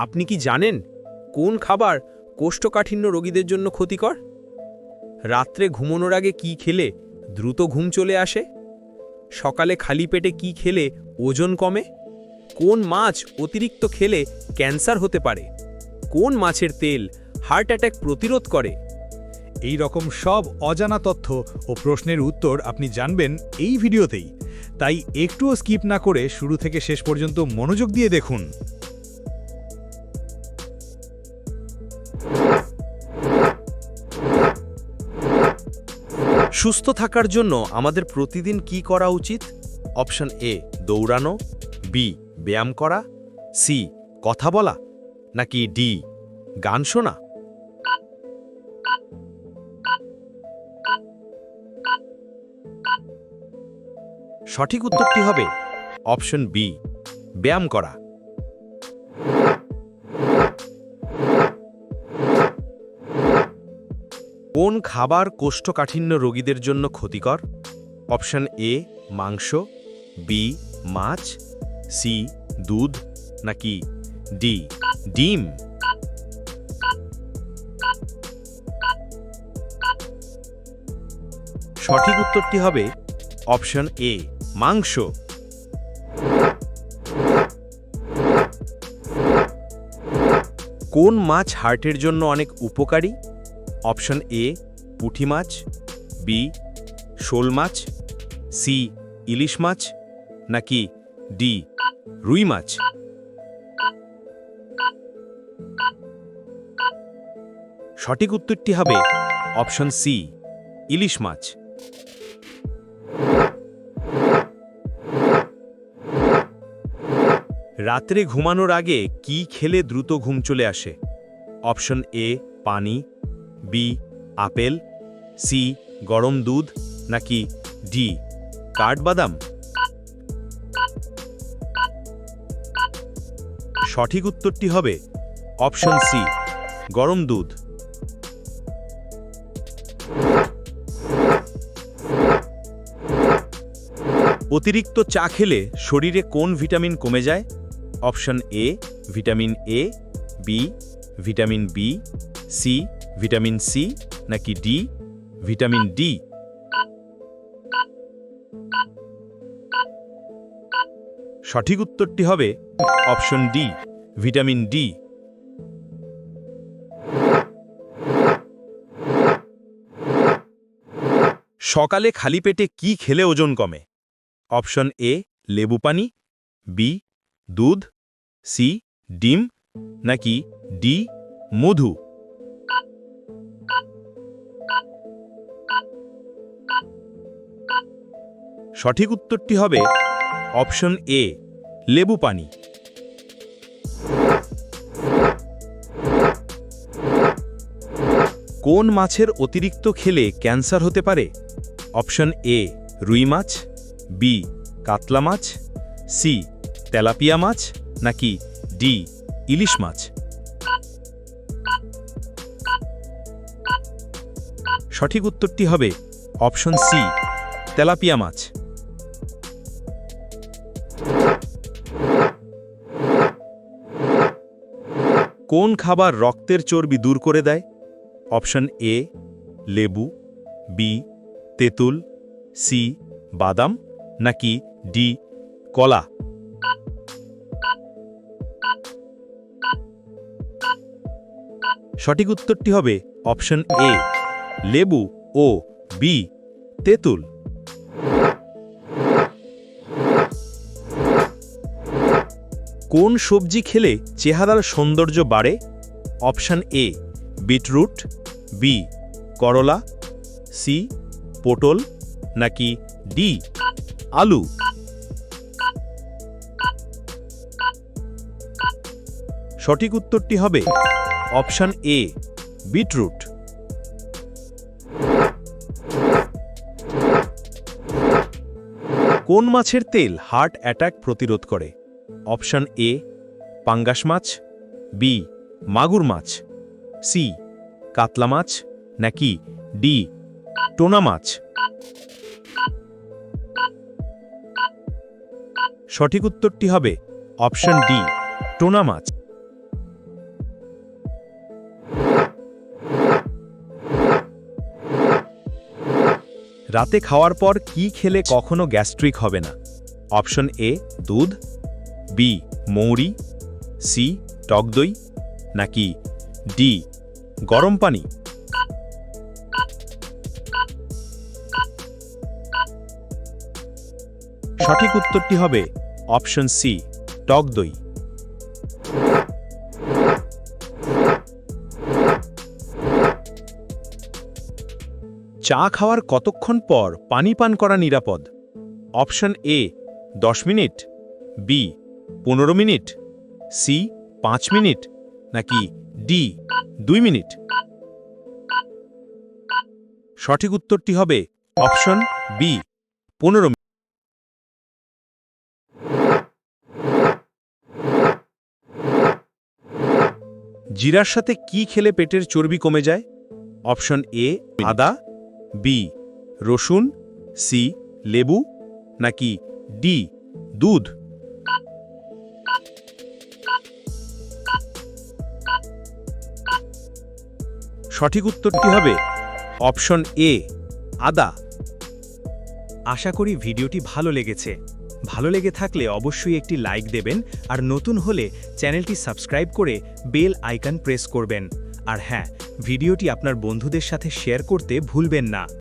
আপনি কি জানেন কোন খাবার কোষ্ঠকাঠিন্য রোগীদের জন্য ক্ষতিকর? রাত্রে ঘুমানোর আগে কি খেলে দ্রুত ঘুম চলে আসে? সকালে খালি পেটে কি খেলে ওজন কমে? কোন মাছ অতিরিক্ত খেলে ক্যান্সার হতে পারে? কোন মাছের তেল হার্ট অ্যাটাক প্রতিরোধ করে? এই রকম সব অজানা তথ্য ও প্রশ্নের উত্তর আপনি জানবেন এই ভিডিওতেই। তাই একটুও স্কিপ না করে শুরু থেকে শেষ পর্যন্ত মনোযোগ দিয়ে দেখুন। সুস্থ থাকার জন্য আমাদের প্রতিদিন কি করা উচিত? অপশন এ, দৌড়ানো বি ব্যায়াম করা সি কথা বলা, নাকি ডি গান শোনা? সঠিক উত্তরটি হবে অপশন বি ব্যায়াম করা। কোন খাবার কোষ্ঠকাঠিন্য রোগীদের জন্য ক্ষতিকর? অপশান এ মাংস বি মাছ সি দুধ, নাকি ডি ডিম? সঠিক উত্তরটি হবে অপশন এ মাংস। কোন মাছ হার্টের জন্য অনেক উপকারী? অপশন এ পুঁটি মাছ, বি, শোল মাছ, সি, ইলিশ মাছ, নাকি ডি, রুই মাছ? সঠিক উত্তরটি হবে অপশন সি, ইলিশ মাছ। রাত্রে ঘুমানোর আগে কি খেলে দ্রুত ঘুম চলে আসে? অপশন এ, পানি বি আপেল সি গরম দুধ, নাকি ডি কাঠবাদাম? সঠিক উত্তরটি হবে অপশন সি গরম দুধ। অতিরিক্ত চা খেলে শরীরে কোন ভিটামিন কমে যায়? Option A vitamin A B vitamin B C vitamin C নাকি ডি? Vitamin D. সঠিক উত্তরটি হবে অপশন ডি, ভিটামিন ডি। সকালে খালি পেটে কি খেলে ওজন কমে? অপশন এ, লেবু পানি, বি, দুধ, সি, ডিম নাকি ডি, মধু? সঠিক উত্তরটি হবে অপশন এ, লেবু পানি। কোন মাছের অতিরিক্ত খেলে ক্যান্সার হতে পারে? অপশন এ, রুই মাছ, বি, কাতলা মাছ, সি, তেলাপিয়া মাছ, নাকি ডি, ইলিশ মাছ? সঠিক উত্তরটি হবে অপশন সি, তেলাপিয়া মাছ। কোন খাবার রক্তের চর্বি দূর করে দেয়? অপশন এ, লেবু, বি, তেঁতুল, সি, বাদাম, নাকি ডি, কলা? সঠিক উত্তরটি হবে অপশন এ, লেবু ও বি, তেঁতুল। কোন সবজি খেলে চেহারার সৌন্দর্য বাড়ে? অপশান এ, বিটরুট, বি, করলা, সি, পটল, নাকি ডি, আলু? সঠিক উত্তরটি হবে অপশান এ, বিটরুট। কোন মাছের তেল হার্ট অ্যাটাক প্রতিরোধ করে? অপশান এ, পাঙ্গাস মাছ, বি, মাগুর মাছ, সি, কাতলা মাছ, নাকি ডি, টোনা মাছ। সঠিক উত্তরটি হবে অপশান ডি, টোনা মাছ। রাতে খাওয়ার পর কি খেলে কখনো গ্যাস্ট্রিক হবে না? অপশন এ, দুধ বি, মৌরি, সি টক দই নাকি ডি, গরম পানি? সঠিক উত্তরটি হবে অপশন সি টক দই চা খাওয়ার কতক্ষণ পর পানি পান করা নিরাপদ? অপশন এ, দশ মিনিট। বি পনেরো মিনিট, সি পাঁচ মিনিট, নাকি ডি দুই মিনিট? সঠিক উত্তরটি হবে অপশন বি, পনেরো জিরার সাথে কি খেলে পেটের চর্বি কমে যায়? অপশন এ, আদা, বি, রসুন, সি, লেবু, নাকি ডি, দুধ? সঠিক উত্তরটি হবে অপশন এ, আদা। আশা করি ভিডিওটি ভালো লেগেছে। ভালো লেগে থাকলে অবশ্যই একটি লাইক দেবেন আর নতুন হলে চ্যানেলটি সাবস্ক্রাইব করে বেল আইকন প্রেস করবেন। আর হ্যাঁ ভিডিওটি আপনার বন্ধুদের সাথে শেয়ার করতে ভুলবেন না।